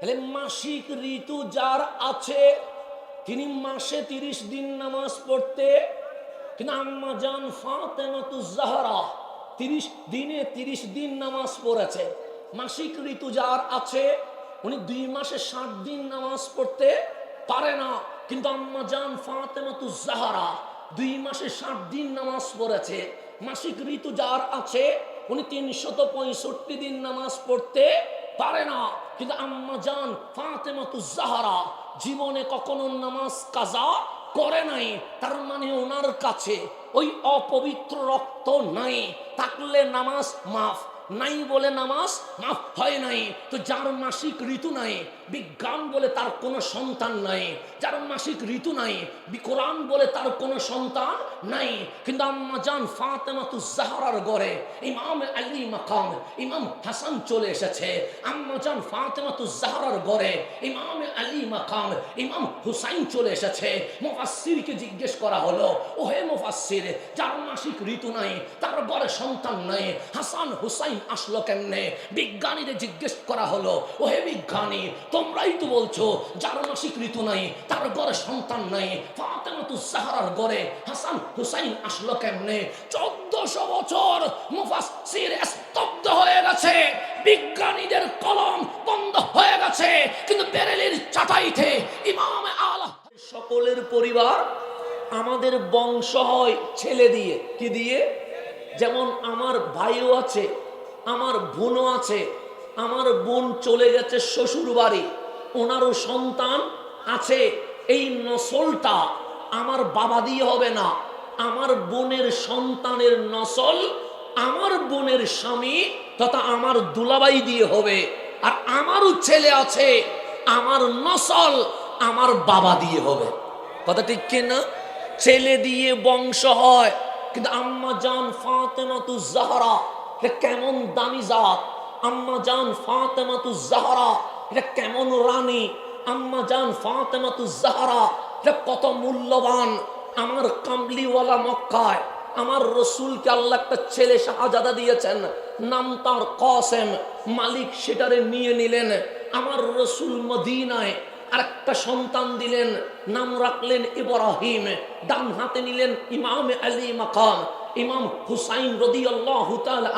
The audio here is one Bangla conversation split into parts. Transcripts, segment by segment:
তাহলে মাসিক ঋতু যার আছে, তিনি মাসে তিরিশ দিন নামাজ পড়তে, কিন্তু আম্মা জান ফাতেমাতু জাহরা তিরিশ দিনে তিরিশ দিন নামাজ পড়েছে। মাসিক ঋতু যার আছে, উনি দুই মাসে ষাট দিন নামাজ পড়তে পারে না, কিন্তু আম্মা জান ফাতেমাতু জাহরা দুই মাসে ষাট দিন নামাজ পড়েছে। মাসিক ঋতু যার আছে, উনি তিনশত পঁয়ষট্টি দিন নামাজ পড়তে পারে না। কিন্তু আম্মা জান ফাতেমাতু জাহারা জীবনে কখনো নামাজ কাজা করে নাই, তার মানে ওনার কাছে ওই অপবিত্র রক্ত নাই। থাকলে নামাজ মাফ। নাই বলে নামাজ মাফ হয় নাই। তো যার মাসিক ঋতু নাই, বিজ্ঞান বলে তার কোনো সন্তান নাই। যার মাসিক ঋতু নাই বিকরান বলে তার কোনো সন্তান নাই। কিন্তু আম্মা জান ফাতেমাতু জাহরার গড়ে ইমাম আলী মাকাম, ইমাম হাসান চলে এসেছে। আম্মা জান ফাতেমাতু জাহরার গড়ে ইমাম আলী মাকাম, ইমাম হুসাইন চলে এসেছে। মুফাসসিরকে জিজ্ঞেস করা হলো ও হে মুফাসসির, যার মাসিক ঋতু নাই, তার গড়ে সন্তান নাই, হাসান হুসাইন আসলো কেমনে? বিজ্ঞানীদের জিজ্ঞেস করা হলো ও হে বিজ্ঞানী, তোমরাই তো বলছো, যার মাসিক ঋতু নাই, তার গড়ে সন্তান নাই গড়ে হাসান হুসাইন আসলো কেমনে? চোদ্দশো বছর মুফাসসির স্তব্ধ হয়ে গেছে, বিজ্ঞানীদের কলম বন্ধ হয়ে গেছে, কিন্তু বেরেলির চাটাইতে ইমাম আলা সকলের পরিবার আমাদের বংশ হয় ছেলে দিয়ে। কি দিয়ে? যেমন আমার ভাইও আছে আমার বোনও আছে, আমার বোন চলে গেছে শ্বশুর বাড়ি ওনারও সন্তান আছে, এই নসলটা আমার বাবা দিয়ে হবে না। আমার বোনের সন্তানের নসল আমার বোনের স্বামী তথা আমার দুলাবাই দিয়ে হবে, আর আমারও ছেলে আছে, আমার নসল আমার বাবা দিয়ে হবে। কথা ঠিক কিনা ছেলে দিয়ে বংশ হয়, কিন্তু আম্মা জান ফাতেমাতু জাহরা কেমন দামি জাত? আম্মা জান ফাতেমাতু জাহরা। এটা কেমন রানী? আম্মা জান ফাতেমাতু জাহরা। এটা কত মূল্যবান। আমার কামলিওয়ালা মক্কায় আমার রসুলকে আল্লাহ একটা ছেলে শাহজাদা দিয়েছেন। নাম তার কসেম। মালিক সেটারে নিয়ে নিলেন। আমার রসুল মদিনায় আরেকটা সন্তান দিলেন। নাম রাখলেন ইব্রাহিম। ডান হাতে নিলেন ইমাম আলী মাকাম। ইমাম হুসাইন রদি আল্লাহ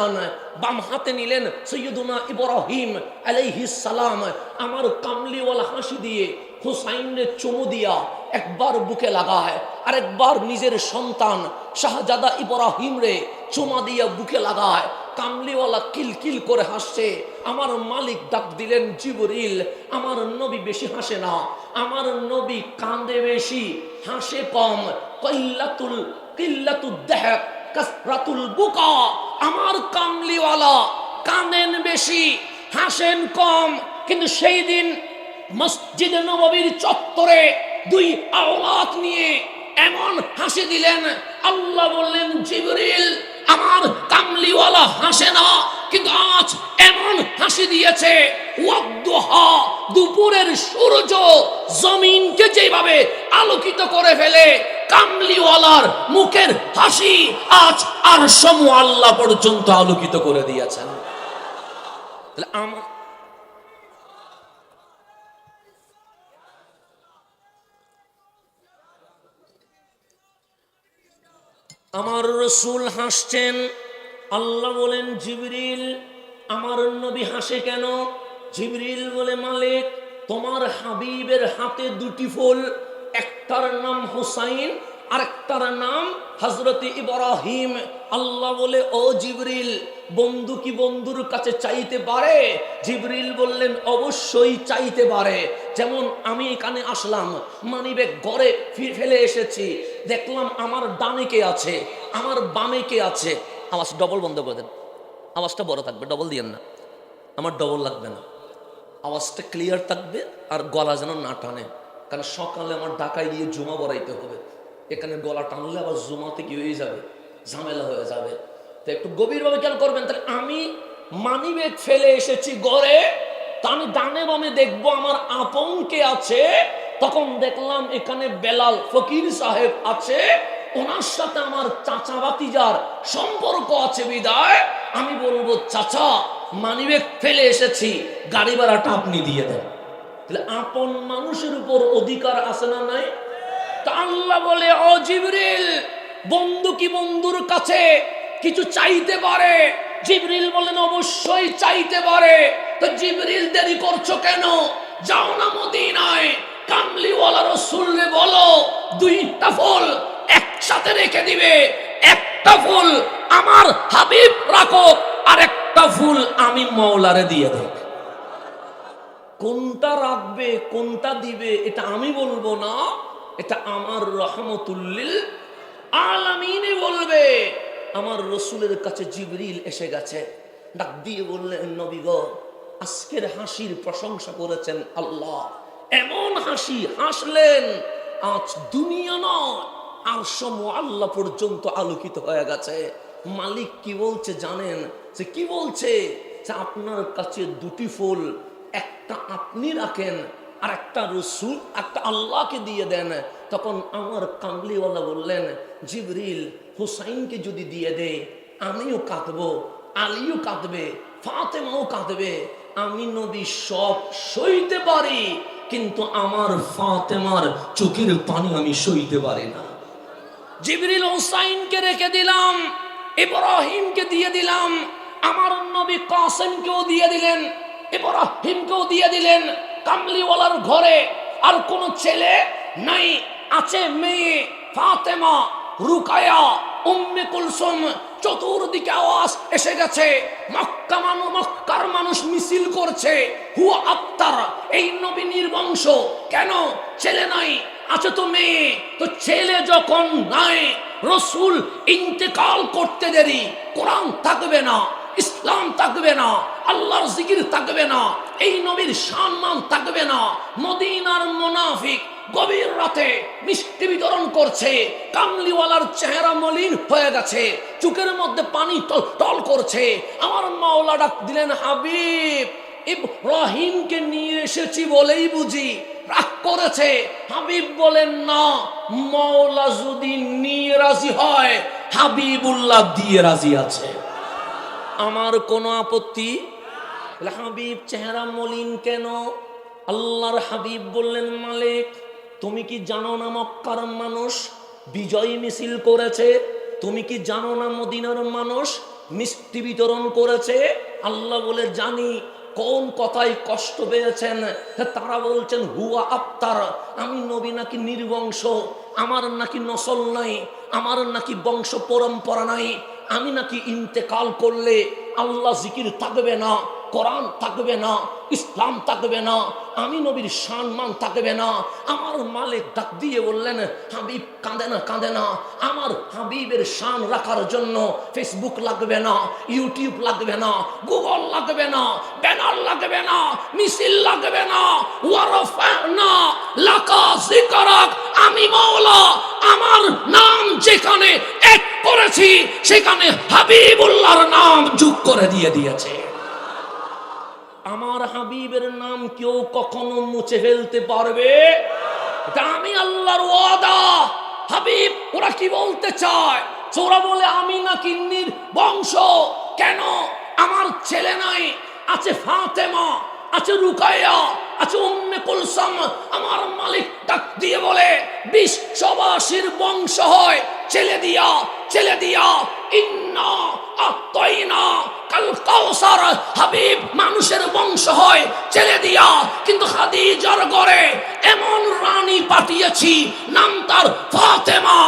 আন বাম হাতে নিলেন সৈয়দুনা ইব্রাহিম আলাইহিস সালাম। আমার কামলিওয়ালা হাসি দিয়ে হুসাইনের চুমু দিয়া একবার বুকে লাগায়, আরেকবার নিজের সন্তান শাহজাদা ইব্রাহিম রে চুমা দিয়া বুকে লাগায়। কামলিওয়ালা কিলকিল করে হাসছে, আমার মালিক ডাক দিলেন, জিবরিল, আমার নবী বেশি হাসে না, আমার নবী কান্দে বেশি, হাসে কম কৈল্লাতুল কিল্লাতুল কাসরাতুল বুকা, আমার কামলিওয়ালা কাঁদেন বেশি, হাসেন কম। কিন্তু সেই দিন মসজিদ নববীর চত্বরে দুই আওলাদ নিয়ে এমন হাসি দিলেন। আল্লাহ বললেন, জিবরিল, আমার কামলিওয়ালা হাসে না, কিন্তু আজ এমন হাসি দিয়েছে দুপুরের সূর্য জমিনকে যেভাবে আলোকিত করে ফেলে কামলিওয়ালার মুখের হাসি আজ আর আল্লাহ পর্যন্ত আলোকিত করে দিয়েছেন। আমার আমার রসুল হাসছেন, আল্লাহ বলেন, জিবরিল, আমার নবী হাসে কেন? জিবরিল বলে, মালিক, তোমার হাবিবের হাতে দুটি ফুল একটার নাম হুসাইন, আরেকটার নাম হজরত ইব্রাহিম। আল্লাহ বলে, ও জিবরিল, বন্ধু কি বন্ধুর কাছে চাইতে পারে? জিবরিল বললেন, অবশ্যই চাইতে পারে। যেমন আমি এখানে আসলাম মানিবে গড়ে ফেলে এসেছি। দেখলাম আমার ডানে কে আছে, আমার বামে কে আছে। আওয়াজ ডবল বন্ধ করে দেন। আওয়াজটা বড় থাকবে, ডবল দিয়েন না। আমার ডবল লাগবে না। আওয়াজটা ক্লিয়ার থাকবে আর গলা যেন না টানে। কারণ সকালে আমার ডাকায় গিয়ে জমা বড়াইতে হবে। এখানে গলা টানলে আবার জমাতে কি হয়ে যাবে, ঝামেলা হয়ে যাবে। তো একটু গভীরভাবে কেন করবেন, তাহলে আমি মানিব্যাগ ফেলে এসেছি গড়ে তা আমি ডানে বামে দেখব আমার আপন কে আছে। তখন দেখলাম এখানে বেলাল ফকির সাহেব আছে, ওনার সাথে আমার চাচা বাতিজার সম্পর্ক আছে বিদায়। আমি বলব, চাচা, মানিব্যাগ ফেলে এসেছি, গাড়ি ভাড়াটা আপনি দিয়ে দেন। তাহলে আপন মানুষের উপর অধিকার আছে না নাই? তা আল্লাহ বলে, ও জিবরিল, বন্ধু কি বন্ধুর কাছে কিছু চাইতে পারে? জিবরিল বলেন, অবশ্যই চাইতে পারে। তো জিবরিল দেরি করছ কেন? যাও না মদিনায়, কামলিওয়ালা রসুলরে বলো, দুইটা ফল একসাথে রেখে দিবে। একটা ফুল আমার হাবিব রাখো আর একটা ফুল আমি মৌলারে দিয়ে দেব। কোনটা রাখবে, কোনটা দিবে, এটা আমি বলব না, এটা আমার রহমতুল্লিল আলামিনে বলবে। আমার রসুলের কাছে জিবরিল এসে গেছে, ডাক দিয়ে বললেন নবীগ আজকের হাসির প্রশংসা করেছেন আল্লাহ। এমন হাসি, হাসলেন, আজ দুনিয়া নয় আর সম আল্লাহ পর্যন্ত আলোকিত হয়ে গেছে। মালিক কি বলছে জানেন? যে কি বলছে? যে আপনার কাছে দুটি ফুল একটা আপনি রাখেন আর একটা রসুল, একটা আল্লাহকে দিয়ে দেন। তখন আমার কামলিওয়ালা বললেন, জিবরিল হুসাইনকে যদি দিয়ে দে, আমিও কাঁদবো, আলীও কাঁদবে, ফাতেমাও কাঁদবে। আমি নবী সব সইতে পারি, কিন্তু আমার ফাতেমার চোখের পানি আমি সইতে পারি না। জিবরিল হুসাইনকে রেখে দিলাম, ইব্রাহিমকে দিয়ে দিলাম, আমার নবী কাসেমকেও দিয়ে দিলেন। ইব্রাহিমকেও দিয়ে দিলেন কামলিওয়ালার ঘরে। আর কোনো ছেলে নাই, আছে মেয়ে ফাতেমা, রুকায়া, উম্মে কুলসুম, চতুর্দিকে আওয়াজ এসে গেছে। মক্কা মানু, মক্কার মানুষ মিছিল করছে। হুয়া আত্মার এই নবী নির্বংশ কেন? ছেলে নাই, আছে তো মেয়ে। তো ছেলে যখন নাই, রসুল ইন্তেকাল করতে দেরি, কোরআন থাকবে না। ইসলাম থাকবে না, আল্লাহর জিকির থাকবে না, এই নবীর সম্মান থাকবে না। মদিনার মোনাফিক গভীর রাতে মিষ্টি বিতরণ করছে, কামলিওয়ালার চেহারা মলিন হয়ে গেছে চুকের মধ্যে পানি টল টল করছে। আমার মাওলা ডাক দিলেন, হাবিব, ইব্রাহিমকে নিয়ে এসেছি বলেই বুঝি, রাগ করেছে। হাবিব বলেন, না, মাওলা যদি নিয়ে রাজি হয়, হাবিবুল্লাহ দিয়ে রাজি আছে। আমার কোনো আপত্তি? হাবিব চেহারা মলিন কেন? আল্লাহর হাবিব বললেন, মালিক, তুমি কি জানো না মক্কার মানুষ বিজয় মিছিল করেছে? তুমি কি জানো না মদিনার মানুষ মিষ্টি বিতরণ করেছে? আল্লাহ বলে, জানি। কোন কথায় কষ্ট পেয়েছেন? তারা বলছেন, হুয়া আত্মার আমি নবী নাকি নির্বংশ? আমার নাকি নসল নাই। আমার নাকি বংশ পরম্পরা নাই। আমি নাকি ইন্তেকাল করলে আল্লাহ জিকির থাকবে না? কোরআন থাকবে না, ইসলাম থাকবে না, আমি নবীর সম্মান থাকবে না, আমার মালিক ডাক দিয়ে বললেন, হাবিব কাঁদে না কাঁদে না, আমার হাবিবের শান রাখার জন্য ফেসবুক লাগবে না ইউটিউব লাগবে না গুগল লাগবে না, ব্যানার লাগবে না, মিছিল লাগবে না আমি মাওলা, আমার নাম যেখানে এক করেছি, সেখানে হাবিবুল্লাহর নাম যোগ করে দিয়ে দিয়েছে। আমার হাবিবের নাম কেউ কখনো মুছে ফেলতে পারবে? আমি আল্লাহর ওয়াদা। হাবিব, ওরা কি বলতে চায়? ওরা বলে, আমি নাকি নির বংশ। কেন? আমার ছেলে নাই। আছে ফাতেমা, আছে রুকাইয়া, আছে উম্মে কুলসাম। আমার মালিক ডাক দিয়ে বলে, বিশ্ববাসীর বংশ হয়। ছেলে দিয়া ছেলে দিয়া, ইন্না আত্মাইনা কাল মানুষের বংশ হয় ছেলে দিয়া, কিন্তু খাদিজার গড়ে এমন রানী পাঠিয়েছি, নাম তার ফাতেমা।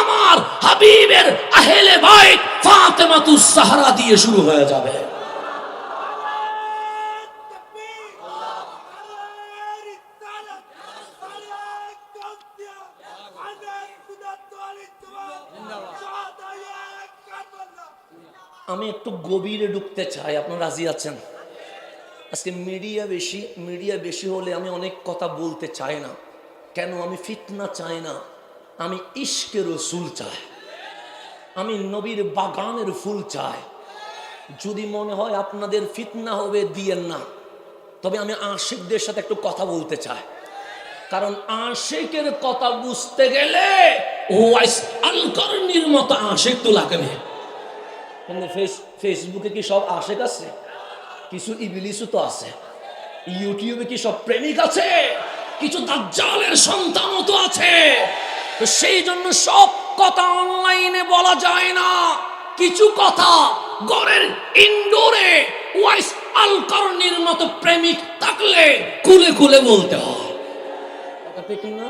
আমার হাবিবের আহেলে ভাই ফাতেমা তু সাহারা দিয়ে শুরু হয়ে যাবে। আমি একটু গভীরে ঢুকতে চাই, আপনার রাজি আছেন? আজকে মিডিয়া বেশি মিডিয়া বেশি হলে আমি অনেক কথা বলতে চাই না। কেন? আমি ফিতনা চাই না। আমি ইশকের রসুল চাই। আমি নবীর বাগানের ফুল চাই। যদি মনে হয় আপনাদের ফিতনা হবে, দিয়েন না। তবে আমি আশিকদের সাথে একটু কথা বলতে চাই। কারণ আশিকের কথা বুঝতে গেলে ও আলকরণীর মতো আশিক তো লাগবে কিন্তু ফেস ফেসবুকে কি সব আশেক আছে? কিছু ইবিলিসও তো আছে। ইউটিউবে কি সব প্রেমিক আছে? কিছু দাজ্জালের সন্তানও তো আছে। তো সেই জন্য সব কথা অনলাইনে বলা যায় না। কিছু কথা গড়ের ইনডোরে ওয়াইস আলকারনির মতো প্রেমিক থাকলে কুলে কুলে বলতে হয়। ঠিক না?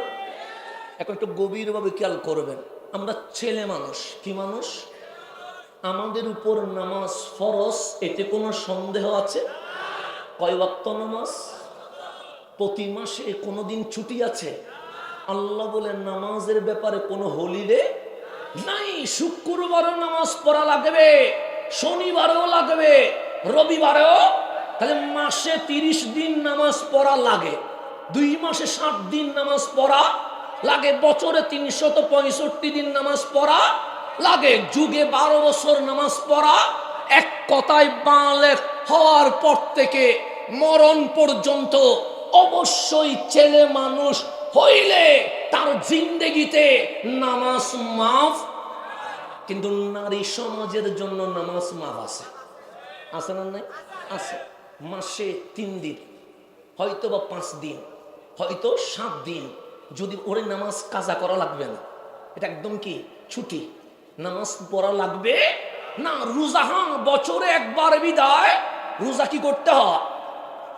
এখন একটু গভীরভাবে খেয়াল করবেন। আমরা ছেলে মানুষ, কি মানুষ? আমাদের উপর নামাজ ফরজ, এতে কোনো সন্দেহ আছে? কয় ওয়াক্ত নামাজ? প্রতি মাসে কোনো দিন ছুটি আছে? আল্লাহ বলে নামাজের ব্যাপারে কোনো হলিডে নাই। শুক্রবারও নামাজ পড়া লাগবে, শনিবারেও লাগবে, রবিবারেও। তাহলে মাসে তিরিশ দিন নামাজ পড়া লাগে, দুই মাসে ষাট দিন নামাজ পড়া লাগে, বছরে তিনশত পঁয়ষট্টি দিন নামাজ পড়া লাগে। যুগে বারো বছর নামাজ পড়া, এক কথায় বালেক হওয়ার পর থেকে মরণ পর্যন্ত অবশ্যই ছেলে মানুষ হইলে তার জিন্দেগিতে নামাজ মাফ। কিন্তু নারী সমাজের জন্য নামাজ মাফ আছে। আছে না নাই? আছে। মাসে তিন দিন, হয়তো বা পাঁচ দিন, হয়তো সাত দিন। যদি ওরে নামাজ কাজা করা লাগবে না, এটা একদম কি? ছুটি। নামাজ পড়া লাগবে? না, রোজা হ্যাঁ বছরে একবার বিদায়। রোজা কি করতে হয়?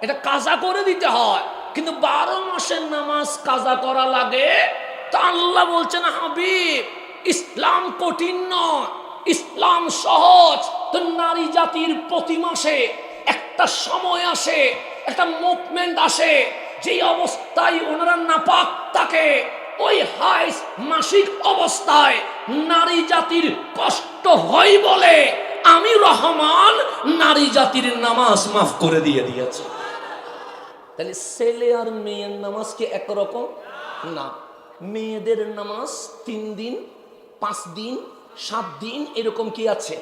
এটা কাজা করে দিতে হয়। কিন্তু বারো মাসের নামাজ কাজা করা লাগে। তা আল্লাহ বলছেন, হাবিব, ইসলাম কঠিন নয়। ইসলাম সহজ। তো নারী জাতির প্রতি মাসে একটা সময় আসে, একটা মুভমেন্ট আসে। যেই অবস্থায় ওনারা নাপাক থাকে, ওই হাইস মাসিক অবস্থায় নারী জাতির কষ্ট হয় বলে আমি রহমান, নারী জাতির নামাজ মাফ করে দিয়ে দিয়েছি। তাহলে ছেলে আর মেয়ের নামাজ কি একরকম না। মেয়েদের নামাজ তিন দিন, পাঁচ দিন, সাত দিন এরকম কি আছে?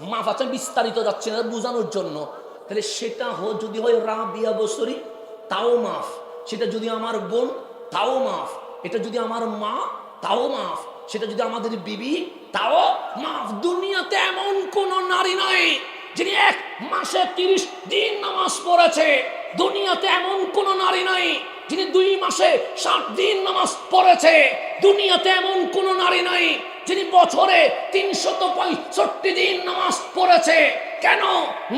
মাফ আছে, বিস্তারিত যাচ্ছে না বোঝানোর জন্য। তাহলে সেটা যদি হয় রা রাবিয়া বছরী তাও মাফ। সেটা যদি আমার বোন, তাও মাফ। এটা যদি আমার মা, তাও মাফ। সেটা যদি আমাদের বিবি, তাও মাফ। দুনিয়াতে এমন কোন নারী নয় যিনি এক মাসে তিরিশ দিন নামাজ পড়েছে। দুনিয়াতে এমন কোন নারী নাই যিনি দুই মাসে ষাট দিন নামাজ পড়েছে। দুনিয়াতে এমন কোন নারী নাই যিনি বছরে তিনশত পঁয়ষট্টি দিন নামাজ পড়েছে। কেন?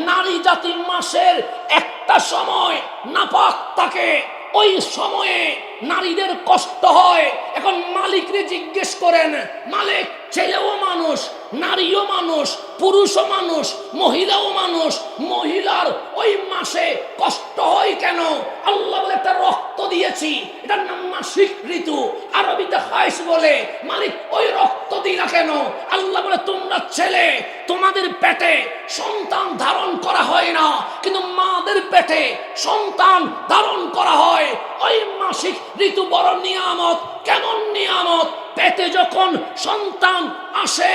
নারী জাতি মাসের একটা সময় নাপাক তাকে ওই সময়ে নারীদের কষ্ট হয়। এখন মালিকরে জিজ্ঞেস করেন, মালিক, ছেলেও মানুষ, নারীও মানুষ, পুরুষও মানুষ, মহিলাও মানুষ, মহিলার ওই মাসে কষ্ট হয় কেন? আল্লাহ বলে, একটা রক্ত দিয়েছি, এটার নাম মাসিক ঋতু। আরবিতে হাইস বলে, মালিক, ওই রক্ত দিলা কেন? আল্লাহ বলে, তোমরা ছেলে, তোমাদের পেটে সন্তান ধারণ করা হয় না, কিন্তু মাদের পেটে সন্তান ধারণ করা হয়। ওই মাসিক ঋতু বড় নিয়ামত। কেমন নিয়ামত? যখন সন্তান আসে,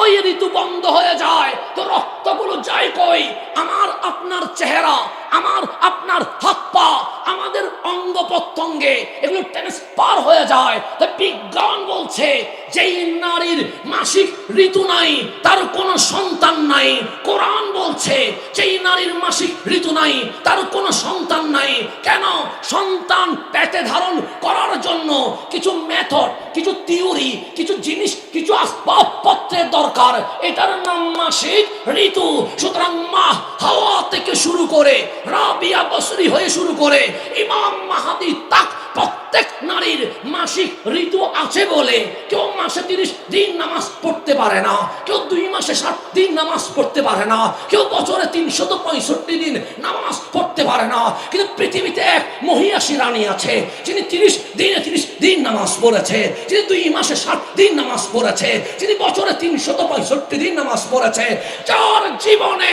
ওই ঋতু বন্ধ হয়ে যায়, তো রক্তগুলো যায় কই? আমার আপনার চেহারা, আমার আপনার হাত পা, আমাদের অঙ্গ প্রত্যঙ্গে এগুলো ট্রান্সফার হয়ে যায়। বিজ্ঞান বলছে, যেই নারীর মাসিক ঋতু নাই, তার কোনো সন্তান নাই। কোরআন বলছে, যেই নারীর মাসিক ঋতু নাই, তার কোনো সন্তান নাই। কেন? সন্তান পেটে ধারণ করার জন্য কিছু মেথড, কিছু থিওরি, কিছু জিনিস, কিছু আসবাবপত্রের দরকার। এটার নাম মাসিক ঋতু। সুতরাং মা হাওয়া থেকে শুরু করে, রাবিয়া বসরি হয়ে শুরু করে, ইমাম মাহাদি তাক প্রত্যেক নারীর মাসিক ঋতু আছে বলে কেউ মাসে তিরিশ দিন নামাজ পড়তে পারে না, কেউ দুই মাসে ষাট দিন নামাজ পড়তে পারে না, কেউ বছরে তিনশত পঁয়ষট্টি দিন নামাজ পড়তে পারে না। কিন্তু পৃথিবীতে এক মহিয়াসী রানী আছে, যিনি তিরিশ দিনে তিরিশ দিন নামাজ পড়েছে, যিনি দুই মাসে ষাট দিন নামাজ পড়েছে, যিনি বছরে তিনশত পঁয়ষট্টি দিন নামাজ পড়েছে, যার জীবনে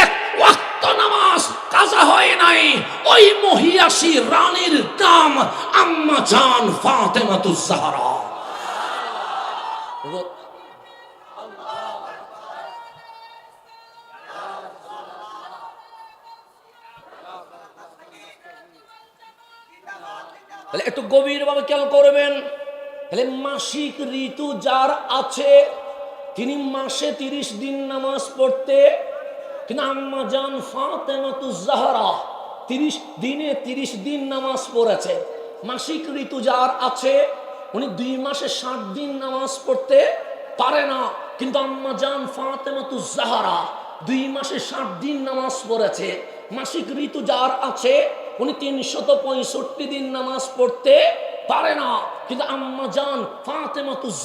এক ওয়াক্ত নামাজ কাজা হয় নাই। ওই মহিয়াসী রানীর নাম আম্মা জান ফাতেমাতুজ জাহরা। তাহলে একটু গভীরভাবে খেয়াল করবেন। তাহলে মাসিক ঋতু যার আছে, তিনি মাসে তিরিশ দিন নামাজ পড়তে কিন্তু আম্মা জান ফাতেমাতু জাহরা, তিরিশ দিনে তিরিশ দিন নামাজ পড়েছে। মাসিক ঋতু যার আছে, উনি দুই মাসে ষাট দিন নামাজ পড়তে পারে না। কিন্তু আম্মা জান ফাতেমাতু জাহারা দুই মাসে ষাট দিন নামাজ পড়েছে। মাসিক ঋতু যার আছে, উনি তিনশত পঁয়ষট্টি দিন নামাজ পড়তে পারে না। কিন্তু আম্মা জান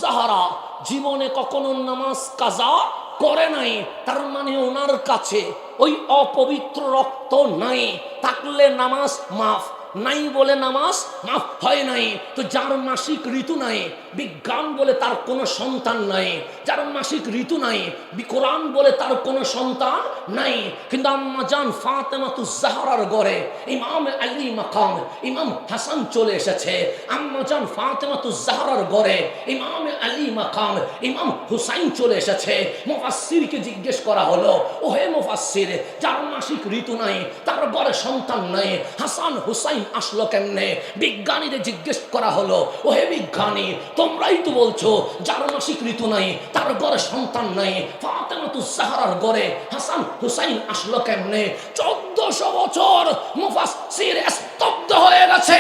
জাহারা জীবনে কখনো নামাজ কাজা করে নাই তার মানে ওনার কাছে ওই অপবিত্র রক্ত নাই। থাকলে নামাজ মাফ। নাই বলে নামাজ মাফ হয় নাই। তো যার মাসিক ঋতু নাই, বিজ্ঞান বলে তার কোনো সন্তান নাই। যার মাসিক ঋতু নাই বিকরান বলে তার কোনো সন্তান নাই। কিন্তু আম্মা জান ফাতেমাতু জাহরার গড়ে ইমাম আলী মাকাম, ইমাম হাসান চলে এসেছে। আম্মা জান ফাতেমাতু জাহরার গড়ে ইমাম আলী মাকাম, ইমাম হুসাইন চলে এসেছে। মুফাসসিরকে জিজ্ঞেস করা হলো ও হে মুফাসসির, যার মাসিক ঋতু নাই, তার ঘরে সন্তান নাই, হাসান হুসাইন আসলো কেমনে? বিজ্ঞানীদের জিজ্ঞেস করা হলো ও হে বিজ্ঞানী, তোমরাই তো বলছো যার মাসিক ঋতু নাই, তার গড়ে সন্তান নাই ফাতেমাতু সাহারার গড়ে হাসান হুসাইন আসলো কেমনে? চোদ্দশো বছর মুফাসসির স্তব্ধ হয়ে গেছে।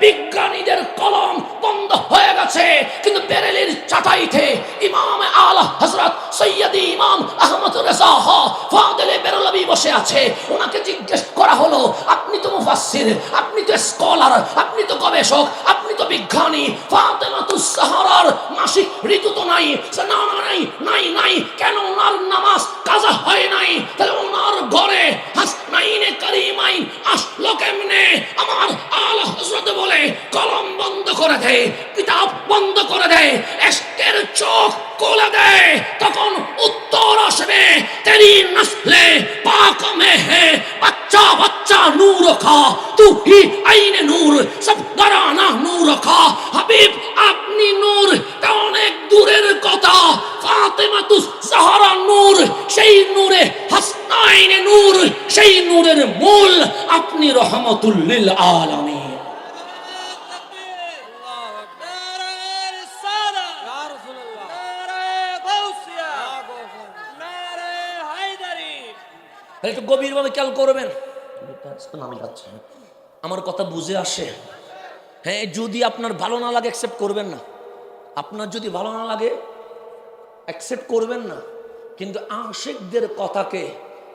বিজ্ঞানীদের কলম বন্ধ হয়ে গেছে। কিন্তু বেরেলির চাটাইতে ইমাম আলা হজরত সৈয়দি ইমাম আহমদ রেজা হ ফাদেলে বেরলবি বসে আছে। ওনাকে জিজ্ঞেস করা হলো, আপনি তো মুফাসসির, আপনি তো স্কলার, আপনি তো গবেষক বিজ্ঞানী ফাতেমাতুস সাহারার মাসিক ঋতু তো নাই না নাই নাই নাই, কেন ওনার নামাজ কাজা হয় নাই? তাহলে ওনার ঘরে হাসনাইনে কারিমাই আসলো কেমনে? আমার বলে, কলম বন্ধ করে দেয় কিতাব বন্ধ করে দেয় এসকের চোখ কোলে দেয়, তখন উত্তর আসবে, তেরি নসলে পাক মে হে, বাচ্চা বাচ্চা নূর খা তুই আইনে নূর, সব দরানা নূর খা। হাবিব, আপনি নূর, তা অনেক দূরের কথা। ফাতেমা তুস সাহারা নূর, সেই নূরে হাসনাইনে নূর, সেই নূরের মূল, আপনি রহমতুল্লিল আলামিন। একটু গভীরভাবে খেয়াল করবেন। আমার কথা বুঝে আসে। হ্যাঁ যদি আপনার ভালো না লাগে অ্যাকসেপ্ট করবেন না। আপনার যদি ভালো না লাগে অ্যাকসেপ্ট করবেন না। কিন্তু আশেকদের কথাকে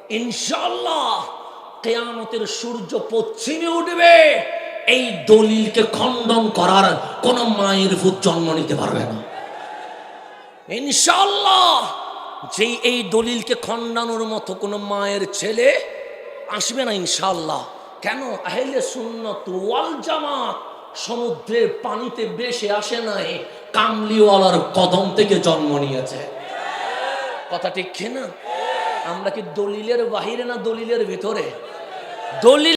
ইনশাল্লাহ কেয়ামতের সূর্য পশ্চিমে উঠবে। এই দলিলকে খণ্ডন করার কোন মায়ের ভূত জন্ম নিতে পারবে না। ইনশাল্লাহ যেই এই দলিলকে খণ্ডানোর মতো কোনো মায়ের ছেলে আসবে না ইনশাল্লাহ কেন? আহলে সুন্নত ওয়াল জামাত সমুদ্রের পানিতে বেশে আসে নাই, কামলিওয়ালার কদম থেকে জন্ম নিয়েছে। কথা ঠিক না? আমরা কি দলিলের বাহিরে না দলিলের ভিতরে? দলিল